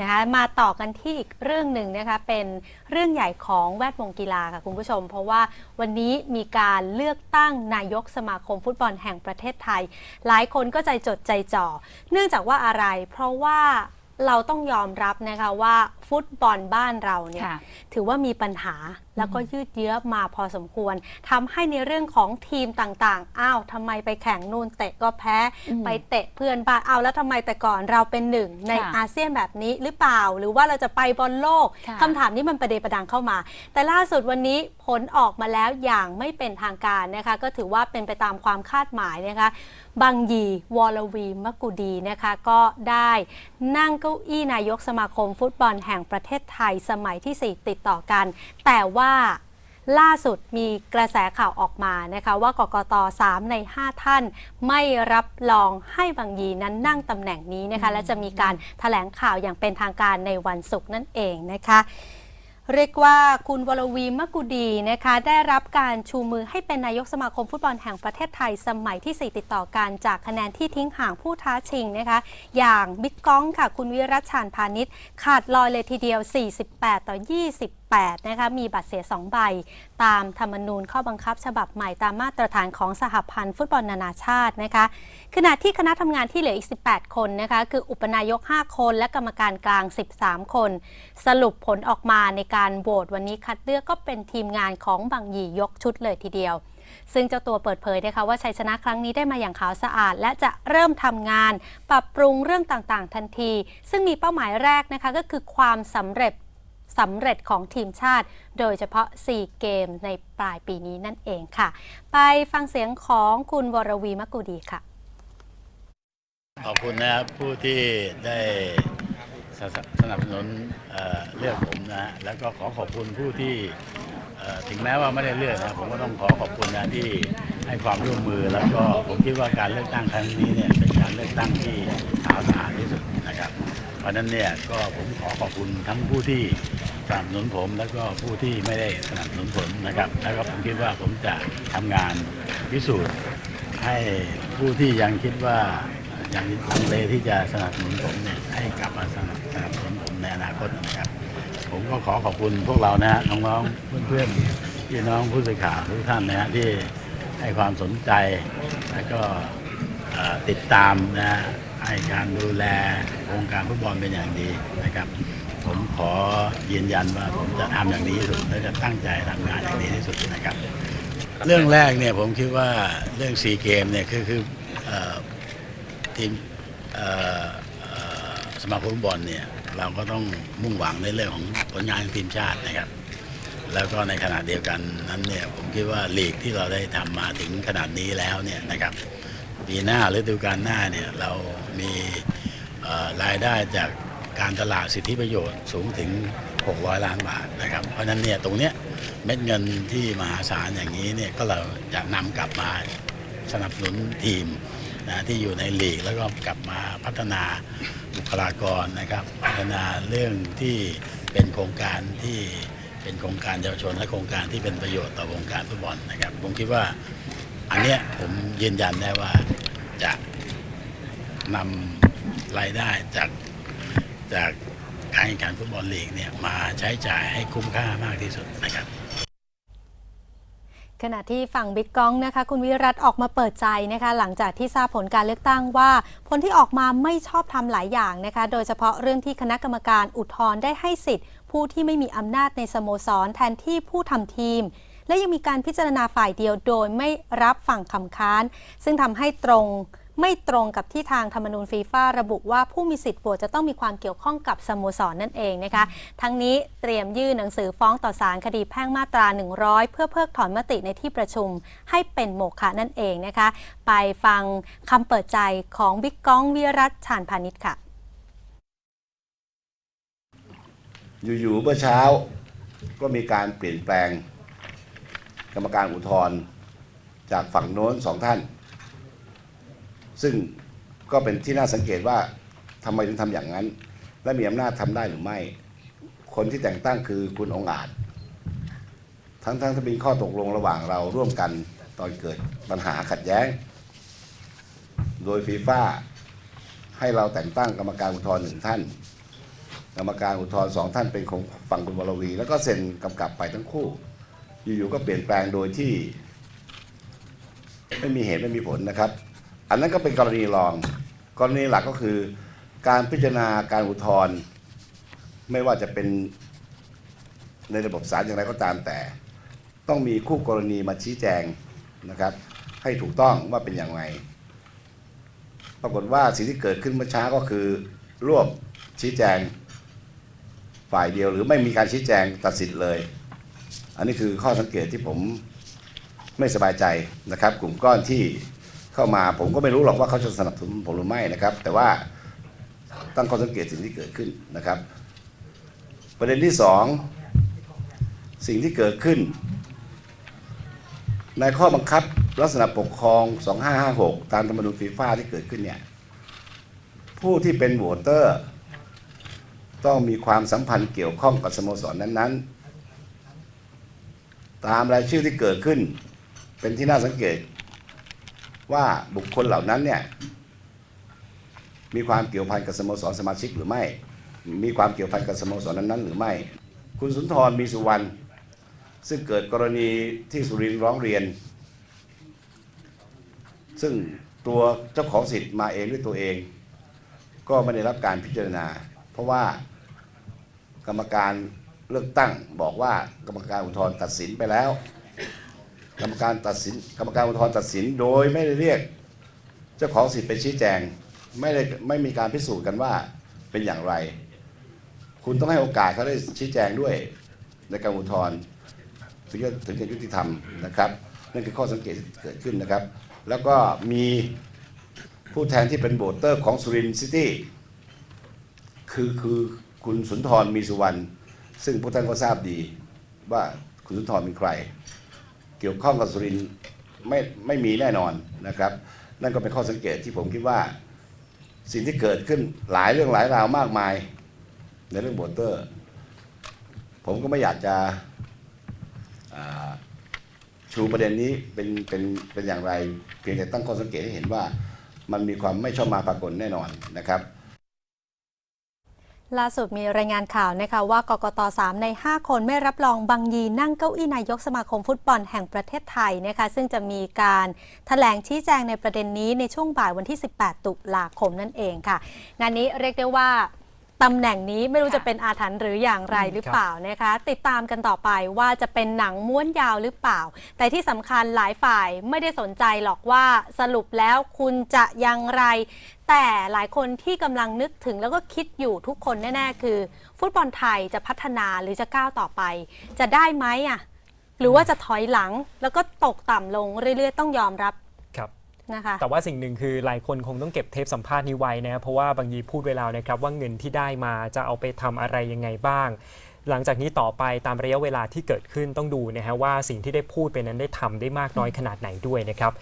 นะคะมาต่อกันที่อีกเรื่องหนึ่งนะคะเป็นเรื่องใหญ่ของแวดวงกีฬาค่ะคุณผู้ชม เพราะว่าวันนี้มีการเลือกตั้งนายกสมาคมฟุตบอลแห่งประเทศไทย หลายคนก็ใจจดใจจ่อ เนื่องจากว่าอะไร เพราะว่าเราต้องยอมรับนะคะว่าฟุตบอลบ้านเราเนี่ยค่ะถือว่ามีปัญหา แล้วก็ยืดเยื้อมาพอสมควรทำให้ในเรื่องของทีมต่างๆ อ้าวทำไมไปแข่งนู่นเตะก็แพ้อืมไปเตะเพื่อนบ้านเอาแล้วทำไมแต่ก่อนเราเป็นหนึ่งในค่ะอาเซียนแบบนี้หรือเปล่า หรือว่าเราจะไปบอลโลกค่ะคำถามนี้มันประเดประดังเข้ามา แต่ล่าสุดวันนี้ผลออกมาแล้วอย่างไม่เป็นทางการนะคะ ก็ถือว่าเป็นไปตามความคาดหมายนะคะบางยีวอลวีมกุดีนะคะ ก็ได้นั่งเก้าอี้นายกสมาคมฟุตบอลแห่งประเทศไทยสมัยที่ 4 ติดต่อกัน แต่ว่าล่าสุดมีกระแสข่าวออกมานะคะว่ากกต 3 ใน 5 ท่าน ไม่รับรองให้บางยีนั้นนั่งตำแหน่งนี้นะคะ และจะมีการแถลงข่าวอย่างเป็นทางการในวันศุกร์นั่นเองนะคะ เรียกว่าคุณวรวีมกุดีนะคะ ได้รับการชูมือให้เป็นนายกสมาคมฟุตบอลแห่งประเทศไทยสมัยที่ 4 ติดต่อกันจากคะแนนที่ทิ้งห่างผู้ท้าชิงนะคะ อย่างบิ๊กก้องค่ะ คุณวิรัชชานพาณิชย์ขาดลอยเลยทีเดียว 48 ต่อ28นะคะ มีบัตรเสีย 2 ใบ ตามธรรมนูญข้อบังคับ ฉบับใหม่ตามมาตรฐานของสหพันธ์ฟุตบอลนานาชาตินะคะ ขณะที่คณะทำงานที่เหลืออีก 18 คนนะคะ คืออุปนายก 5 คนและกรรมการกลาง 13 คน สรุปผลออกมาในการโหวตวันนี้คัดเลือกก็เป็นทีมงานของบางยียกชุดเลยทีเดียวซึ่งเจ้าตัวเปิดเผยนะคะว่าชัยชนะครั้งนี้ได้มาอย่างขาวสะอาด และจะเริ่มทำงาน ปรับปรุงเรื่องต่างๆ ทันที ซึ่งมีเป้าหมายแรกนะคะก็คือความสำเร็จ สำเร็จของทีมชาติ โดยเฉพาะ 4 เกมในปลายปีนี้นั่นเองค่ะ ไปฟังเสียงของคุณวรวีมกุดีค่ะ ขอบคุณนะครับผู้ที่ได้ สนับสนับสนุนเเลือกผมนะฮะแล้วก็ขอขอบคุณผู้ที่ถึงแม้ว่าไม่ได้เลือกนะผมก็ต้องขอขอบคุณนะที่ให้ความร่วมมือแล้วก็ผมคิดว่าการเลือกตั้งครั้งนี้เนี่ยเป็นการเลือกตั้งที่ขาวสะอาดที่สุดนะครับ เพราะฉะนั้นเนี่ยก็ผมขอขอบคุณทั้งผู้ที่สนับสนุนผมแล้วก็ผู้ที่ไม่ได้สนับสนุนผมนะครับ แล้วก็ผมคิดว่าผมจะทำงานพิสูจน์ให้ผู้ที่ยังคิดว่า ยังลังเลที่จะสนับสนุนผมเนี่ยให้กลับมาสนับสนุนผมในอนาคตนะครับ ผมก็ขอขอบคุณพวกเรานะฮะน้องๆเพื่อนๆพี่น้องผู้สื่อข่าวทุกท่านนะฮะที่ให้ความสนใจแล้วก็ติดตามนะฮะให้การดูแลวงการฟุตบอลเป็นอย่างดีนะครับ ผมขอยืนยันว่าผมจะทำอย่างดีที่สุดและจะตั้งใจทำงานอย่างดีที่สุดนะครับ เรื่องแรกเนี่ยผมคิดว่าเรื่องซีเกมเนี่ยคือคือ ทีมสมาคมฟุตบอลเนี่ยเราก็ต้องมุ่งหวังในเรื่องของผลงานของทีมชาตินะครับ แล้วก็ในขณะเดียวกันนั้นเนี่ยผมคิดว่าลีกที่เราได้ทำมาถึงขนาดนี้แล้วเนี่ยนะครับปีหน้าฤดูกาลหน้าเนี่ยเรามีรายได้จากการตลาดสิทธิประโยชน์สูงถึง 600 ล้านบาทนะครับ เพราะฉะนั้นเนี่ยตรงเนี้ยเม็ดเงินที่มหาศาลอย่างนี้เนี่ยก็เราจะนำกลับมาสนับสนุนทีม นะที่อยู่ในลีกแล้วก็กลับมาพัฒนาบุคลากรนะครับ พัฒนาเรื่องที่เป็นโครงการที่เป็นโครงการเยาวชนและโครงการที่เป็นประโยชน์ต่อวงการฟุตบอลนะครับ ผมคิดว่าอันเนี้ยผมยืนยันได้ว่าจะนำรายได้จากจากการแข่งขันฟุตบอลลีกเนี่ยมาใช้จ่ายให้คุ้มค่ามากที่สุดนะครับ ขณะที่ฝั่งบิ๊กก้องนะคะ คุณวิรัตออกมาเปิดใจนะคะ หลังจากที่ทราบผลการเลือกตั้งว่า ผลที่ออกมาไม่ชอบทำหลายอย่างนะคะ โดยเฉพาะเรื่องที่คณะกรรมการอุทธรณ์ได้ให้สิทธิ์ ผู้ที่ไม่มีอำนาจในสโมสรแทนที่ผู้ทำทีม และยังมีการพิจารณาฝ่ายเดียวโดยไม่รับฝั่งคำค้าน ซึ่งทำให้ตรง ไม่ตรงกับที่ทางธรรมนูญฟีฟ่าระบุว่าผู้มีสิทธิ์โหวตจะต้องมีความเกี่ยวข้องกับสโมสรนั่นเองนะคะ ทั้งนี้เตรียมยื่นหนังสือฟ้องต่อศาลคดีแพ่งมาตรา 100 เพื่อเพิกถอนมติในที่ประชุมให้เป็นโมฆะนั่นเองนะคะ ไปฟังคำเปิดใจของบิ๊กก้องวิรัตชานพาณิชย์ค่ะ อยู่ๆเมื่อเช้าก็มีการเปลี่ยนแปลง กรรมการอุทธรณ์จากฝั่งโน้นสองท่าน ซึ่งก็เป็นที่น่าสังเกตว่าทำไมถึงทำอย่างนั้น และมีอำนาจทำได้หรือไม่ คนที่แต่งตั้งคือคุณองอาจ ทั้งๆที่เป็นข้อตกลงระหว่างเราร่วมกันตอนเกิดปัญหาขัดแย้ง โดยฟีฟ่าให้เราแต่งตั้งกรรมการอุทธรณ์หนึ่งท่าน กรรมการอุทธรณ์สองท่านเป็นของฝั่งคุณวรวี แล้วก็เซ็นกำกับไปทั้งคู่ อยู่ๆก็เปลี่ยนแปลงโดยที่ ไม่มีเหตุไม่มีผลนะครับ อันนั้นก็เป็นกรณีรอง กรณีหลักก็คือ การพิจารณาการอุทธรณ์ไม่ว่าจะเป็นในระบบศาลอย่างไรก็ตามแต่ ต้องมีคู่กรณีมาชี้แจงนะครับ ให้ถูกต้องว่าเป็นอย่างไรปรากฏว่าสิ่งที่เกิดขึ้นเมื่อเช้าก็คือร่วบชี้แจงฝ่ายเดียว หรือไม่มีการชี้แจงตัดสินเลย อันนี้คือข้อสังเกตที่ผมไม่สบายใจนะครับ กลุ่มก้อนที่ เข้ามาผมก็ไม่รู้หรอกว่าเขาจะสนับสนุนผมหรือไม่นะครับ แต่ว่าตั้งข้อสังเกตสิ่งที่เกิดขึ้นนะครับ ประเด็นที่สองสิ่งที่เกิดขึ้น ในข้อบังคับลักษณะปกครอง 2556 ตามธรรมนูญฟีฟ่าที่เกิดขึ้นเนี่ยผู้ที่เป็นโหวตเตอร์ ต้องมีความสัมพันธ์เกี่ยวข้องกับสโมสรนั้น ๆ ตามรายชื่อที่เกิดขึ้น เป็นที่น่าสังเกต ว่าบุคคลเหล่านั้นเนี่ยมีความเกี่ยวพันกับสโมสรสมาชิกหรือไม่ มีความเกี่ยวพันกับสโมสรนั้นๆ หรือไม่ คุณสุนทรมีสุวรรณซึ่งเกิดกรณีที่สุรินทร์ร้องเรียน ซึ่งตัวเจ้าของสิทธิ์มาเองด้วยตัวเอง ก็ไม่ได้รับการพิจารณา เพราะว่ากรรมการเลือกตั้งบอกว่ากรรมการอุทธรณ์ตัดสินไปแล้ว รรมการตัดสินกรรมการอุทธรณ์ตัดสินโดยไม่ได้เรียก เจ้าของสิทธิ์ไปชี้แจงไม่ได้ไม่มีการพิสูจน์กันว่าเป็นอย่างไร คุณต้องให้โอกาสเขาได้ชี้แจงด้วยในการอุทธรณ์ถึงจะถึงจะยุติธรรมนะครับ นั่นคือข้อสังเกตที่เกิดขึ้นนะครับ แล้วก็มีผู้แทนที่เป็นโบเตอร์ของสุรินทร์ซิตี้คือคือคุณสุนทรมีสุวรรณซึ่งพวกท่านก็ทราบดีว่าคุณสุนทรเป็นใคร กี่ยวข้องกับสุรินไม่ไม่มีแน่นอนนะครับ นั่นก็เป็นข้อสังเกตที่ผมคิดว่า สิ่งที่เกิดขึ้นหลายเรื่องหลายราวมากมาย ในเรื่องโบเตอร์ ผมก็ไม่อยากจะชูประเด็นนี้เป็นเป็นเป็นอย่างไร เพียงแต่ตั้งข้อสังเกตให้เห็นว่ามันมีความไม่ชอบมาปรากฏแน่นอนนะครับ ล่าสุดมีรายงานข่าวนะคะว่ากกต 3 ใน 5 คนไม่รับรองบังยีนั่งเก้าอี้นายกสมาคมฟุตบอลแห่งประเทศไทยนะคะซึ่งจะมีการแถลงชี้แจงในประเด็นนี้ในช่วงบ่ายวันที่ 18 ตุลาคมนั่นเองค่ะ งานนี้เรียกได้ว่า ตำแหน่งนี้ไม่รู้จะเป็นอาถรรพ์หรืออย่างไรหรือเปล่านะคะ ติดตามกันต่อไปว่าจะเป็นหนังม้วนยาวหรือเปล่า แต่ที่สำคัญหลายฝ่ายไม่ได้สนใจหรอกว่าสรุปแล้วคุณจะอยังไร แต่หลายคนที่กำลังนึกถึงแล้วก็คิดอยู่ทุกคนแน่ ๆ คือ ฟุตบอลไทยจะพัฒนาหรือจะก้าวต่อไป จะได้ไหมอะหรือว่าจะถอยหลังแล้วก็ตกต่ำลงเรื่อยๆ ต้องยอมรับครับ นะคะ แต่ว่าสิ่งหนึ่งคือหลายคนคงต้องเก็บเทปสัมภาษณ์นี้ไว้นะเพราะว่าบางยีพูดไว้แล้วนะครับว่าเงินที่ได้มาจะเอาไปทำอะไรยังไงบ้าง หลังจากนี้ต่อไปตามระยะเวลาที่เกิดขึ้นต้องดูนะฮะว่าสิ่งที่ได้พูดไปนั้นได้ทำได้มากน้อยขนาดไหนด้วยนะครับ